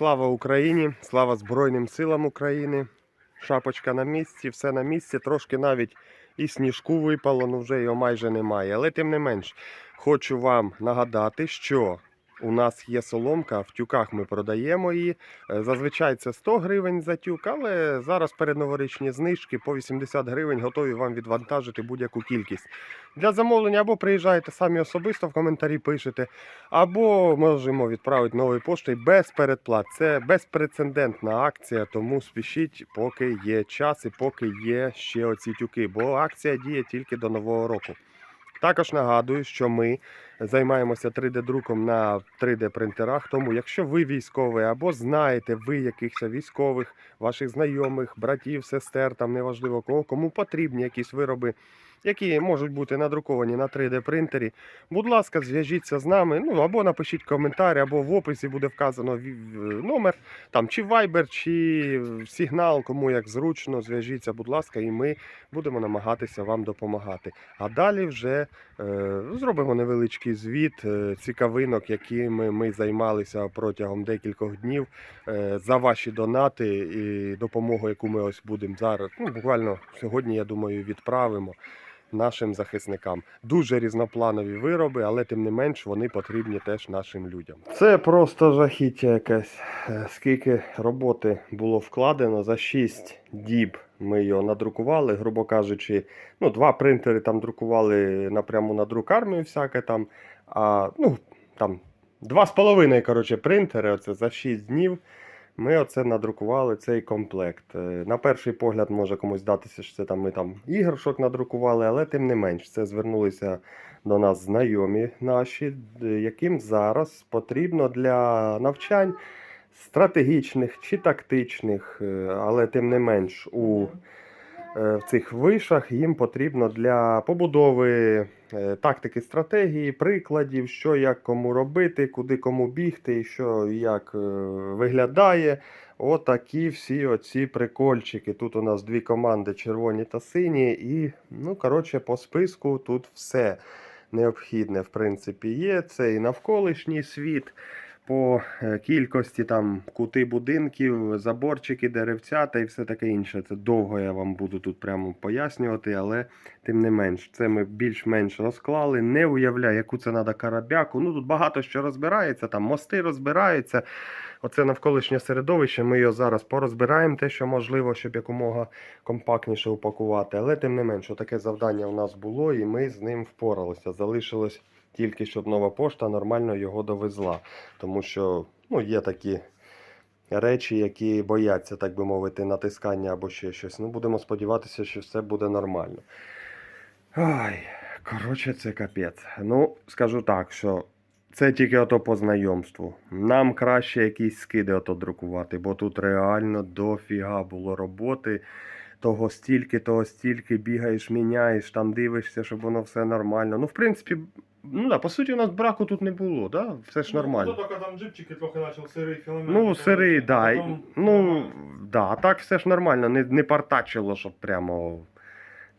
Слава Україні! Слава Збройним силам України! Шапочка на місці, все на місці. Трошки навіть і сніжку випало, ну вже його майже немає. Але тим не менш, хочу вам нагадати, що у нас є соломка, в тюках ми продаємо її. Е, Зазвичай це 100 гривень за тюк, але зараз передноворічні знижки по 80 гривень готові вам відвантажити будь-яку кількість. Для замовлення або приїжджаєте самі особисто в коментарі пишете, або можемо відправити новою поштою без передплат. Це безпрецедентна акція, тому спішіть, поки є час і поки є ще оці тюки, бо акція діє тільки до нового року. Також нагадую, що ми займаємося 3D-друком на 3D-принтерах. Тому, якщо ви військовий або знаєте ви якихось військових, ваших знайомих, братів, сестер, там неважливо кого, кому потрібні якісь вироби, які можуть бути надруковані на 3D-принтері, будь ласка, зв'яжіться з нами. Ну або напишіть коментар, або в описі буде вказано номер, там чи Viber, чи сигнал, кому як зручно. Зв'яжіться, будь ласка, і ми будемо намагатися вам допомагати. А далі вже е, зробимо невеличкий звіт е, цікавинок, якими ми займалися протягом декількох днів е, за ваші донати і допомогу, яку ми ось будемо зараз. Ну, буквально сьогодні, я думаю, відправимо нашим захисникам. Дуже різнопланові вироби, але тим не менш вони потрібні теж нашим людям. Це просто жахіття якесь. Е, Скільки роботи було вкладено за 6 діб. Ми його надрукували, грубо кажучи, ну, два принтери там друкували напряму на друкармію, всяке там. А ну, там два з половиною коротше, принтери. Оце за 6 днів. Ми оце надрукували цей комплект. Е, На перший погляд може комусь здатися, що це там ми там іграшок надрукували, але тим не менш, це звернулися до нас знайомі наші, яким зараз потрібно для навчань стратегічних чи тактичних, е, але тим не менш у е, в цих вишах їм потрібно для побудови е, тактики, стратегії, прикладів, що як кому робити, куди кому бігти, що як е, виглядає. Отакі всі оці прикольчики. Тут у нас дві команди червоні та сині, і, ну, коротше, по списку тут все необхідне, в принципі, є. Це і навколишній світ. По е, кількості там кути будинків, заборчики, деревця та і все таке інше. Це довго я вам буду тут прямо пояснювати, але тим не менш, це ми більш-менш розклали. Не уявляю, яку це треба карабяку. Ну тут багато що розбирається, там мости розбираються. Оце навколишнє середовище. Ми його зараз порозбираємо, те, що можливо, щоб якомога компактніше упакувати. Але тим не менш, таке завдання у нас було, і ми з ним впоралися. Залишилось тільки щоб нова пошта нормально його довезла. Тому що ну, є такі речі, які бояться, так би мовити, натискання або ще щось. Ну, будемо сподіватися, що все буде нормально. Ай, коротше, це капець. Ну, скажу так, що це тільки ото по знайомству. Нам краще якісь скиди ото друкувати, бо тут реально дофіга було роботи. Того стільки, того стільки, бігаєш, міняєш, там дивишся, щоб воно все нормально. Ну, в принципі, ну да, по суті, у нас браку тут не було, да? все ж нормально. Ну, тільки там джипчики трохи почав сирий філамент. Ну, сирий, да. потім Ну, да, а так все ж нормально, не, не партачило, щоб прямо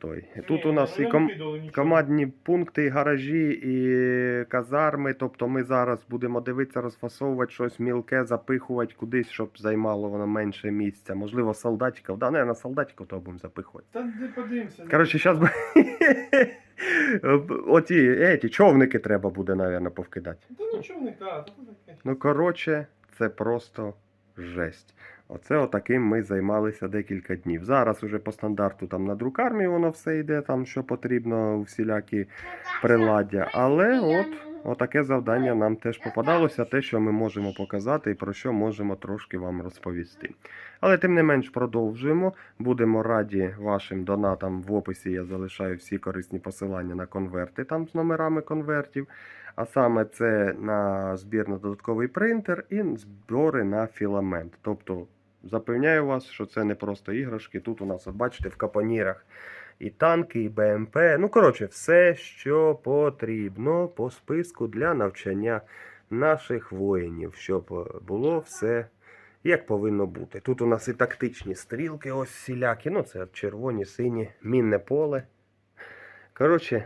той. Тут у нас і ком... командні пункти, і гаражі, і казарми. Тобто ми зараз будемо дивитися, розфасовувати щось мілке, запихувати кудись, щоб займало воно менше місця. Можливо, солдатиків. Да, не, на солдатиків то будемо запихувати. Та де подивимося. Коротше, зараз оті еті, човники треба буде, мабуть, повкидати. Та нічого не кажу, та таке. Ну, коротше, це просто жесть. Оце отаким ми займалися декілька днів. Зараз уже по стандарту там на друкармі воно все йде, там що потрібно, всілякі приладдя. Але от отаке завдання нам теж попадалося, те, що ми можемо показати і про що можемо трошки вам розповісти. Але тим не менш продовжуємо. Будемо раді вашим донатам. В описі я залишаю всі корисні посилання на конверти там з номерами конвертів. А саме це на збір на додатковий принтер і збори на філамент. Тобто запевняю вас, що це не просто іграшки. Тут у нас, от бачите, в капонірах і танки, і БМП. Ну, коротше, все, що потрібно по списку для навчання наших воїнів, щоб е, було все як повинно бути. Тут у нас і тактичні стрілки, ось всілякі. Ну, це червоні, сині, мінне поле. Коротше,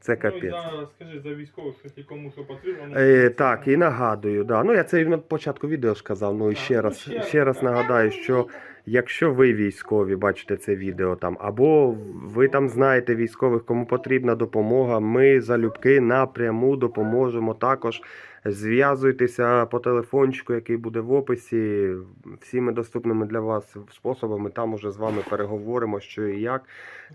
Це Ну, капець. за, скажи, за військових, що кому що потрібно. ну, Е, так, і нагадую, да. ну я це і на початку відео ж казав, ну і ще ну, раз, ще ще раз раз. нагадаю, що якщо ви військові бачите це відео там, або ви там знаєте військових, кому потрібна допомога, ми залюбки напряму допоможемо також. Зв'язуйтеся по телефончику, який буде в описі, всіми доступними для вас способами. Там уже з вами переговоримо, що і як.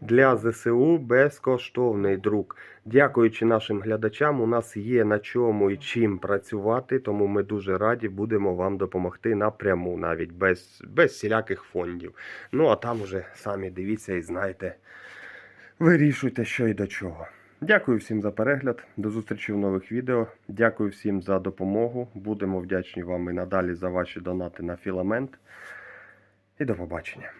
Для ЗСУ безкоштовний друг. Дякуючи нашим глядачам, у нас є на чому і чим працювати, тому ми дуже раді будемо вам допомогти напряму, навіть без, без всіляких фондів. Ну а там уже самі дивіться і знайте, вирішуйте, що і до чого. Дякую всім за перегляд. До зустрічі в нових відео. Дякую всім за допомогу. Будемо вдячні вам і надалі за ваші донати на філамент. І до побачення.